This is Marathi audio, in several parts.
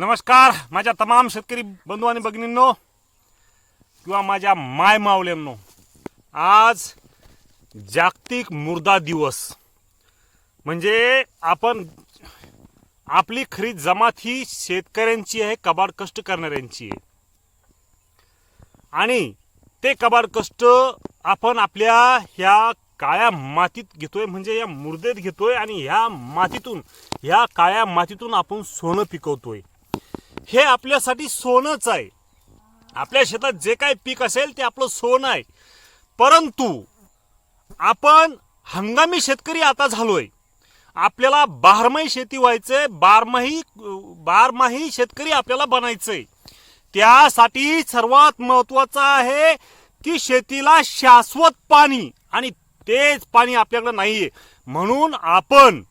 नमस्कार माझ्या तमाम शेतकरी बंधू आणि भगिनींनो किंवा माझ्या माय मावल्यांनो आज जागतिक मृदा दिवस. म्हणजे आपण आपली खरी जमात ही शेतकऱ्यांची आहे कबाड कष्ट करणाऱ्यांची आहे. आणि ते कबाड कष्ट आपण आपल्या ह्या काळ्या मातीत घेतोय म्हणजे या मुर्देत घेतोय आणि ह्या मातीतून ह्या काळ्या मातीतून आपण सोनं पिकवतोय. हे आपल्यासाठी सोनंच आहे. आपल्या शेतात जे काय पीक असेल ते आपलं सोनं आहे. परंतु आपण हंगामी शेतकरी आता झालोय. आपल्याला बारमाही शेती व्हायचंय बारमाही बारमाही शेतकरी आपल्याला बनायचंय. त्यासाठी सर्वात महत्वाचं आहे की शेतीला शाश्वत पाणी आणि तेच पाणी आपल्याकडे नाहीये. म्हणून आपण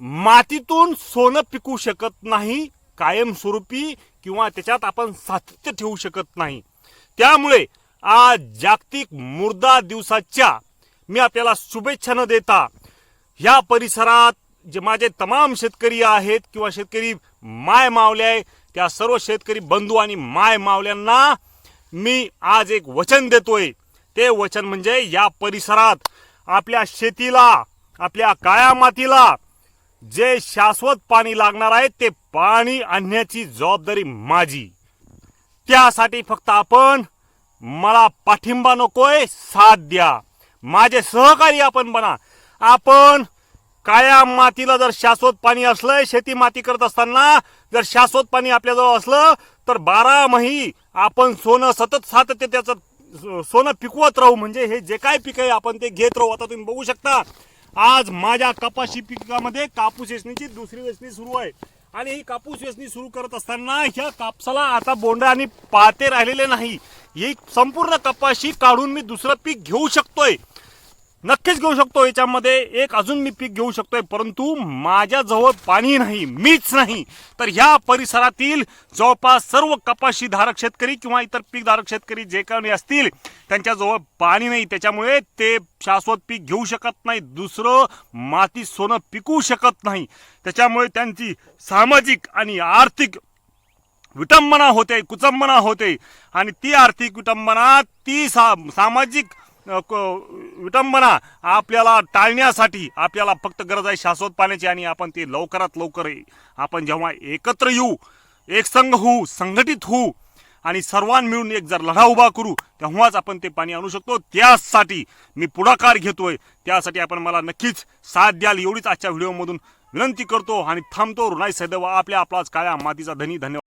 मातीतून सोनं पिकू शकत नाही कायमस्वरूपी किंवा त्याच्यात आपण सातत्य ठेवू शकत नाही. त्यामुळे आज जागतिक मुर्दा दिवसाच्या मी आपल्याला शुभेच्छा न देता ह्या परिसरात जे माझे तमाम शेतकरी आहेत किंवा शेतकरी माय मावले आहे त्या सर्व शेतकरी बंधू आणि माय मावल्यांना मी आज एक वचन देतोय. ते वचन म्हणजे या परिसरात आपल्या शेतीला आपल्या काळ्या मातीला जे शाश्वत पाणी लागणार आहे ते पाणी आणण्याची जबाबदारी माझी. त्यासाठी फक्त आपण मला पाठिंबा नकोय साथ द्या. माझे सहकारी आपण बना. आपण काळ्या मातीला जर शाश्वत पाणी असलं शेती माती करत असताना जर शाश्वत पाणी आपल्याजवळ असलं तर बारामाही आपण सोनं सतत सातत्य त्याचं सोनं पिकवत राहू. म्हणजे हे जे काय पीक आहे आपण ते घेत राहू. आता तुम्ही बघू शकता आज माझ्या कपाशी पिकामध्ये कापूस वेचणीची दुसरी वेचणी सुरू आहे. आणि ही कापूस वेचणी सुरू करत असताना ह्या कापसाला आता बोंड आणि पाते राहिलेले नाही. ही संपूर्ण कपाशी काढून मी दुसरं पीक घेऊ शकतोय. नक्कीच घेऊ शकतो. याच्यामध्ये एक अजून मी पीक घेऊ शकतोय परंतु माझ्याजवळ पाणी नाही मीच नाही. तर ह्या परिसरातील जवळपास सर्व कपाशी धारक शेतकरी किंवा इतर पीक धारक शेतकरी जे काही असतील त्यांच्याजवळ पाणी नाही. त्याच्यामुळे ते शाश्वत पीक घेऊ शकत नाही दुसरं माती सोनं पिकवू शकत नाही. त्याच्यामुळे त्यांची सामाजिक आणि आर्थिक विटंबना होते कुचंबना होते. आणि ती आर्थिक विटंबना ती सा सामाजिक विटंबना आपल्याला टाळण्यासाठी आपल्याला फक्त गरज आहे शाश्वत पाण्याची आणि आपण ते लवकरात लवकर आपण जेव्हा एकत्र येऊ एकसंघ होऊ संघटित होऊ आणि सर्वांनी मिळून एक जर लढा उभा करू तेव्हाच आपण ते पाणी आणू शकतो. त्यासाठी मी पुढाकार घेतोय. त्यासाठी आपण मला नक्कीच साथ द्याल. एवढीच आजच्या व्हिडिओमधून विनंती करतो आणि थांबतो. रुणाई सदैव आपल्या आपलाच काळ्या मातीचा धनी. धन्यवाद.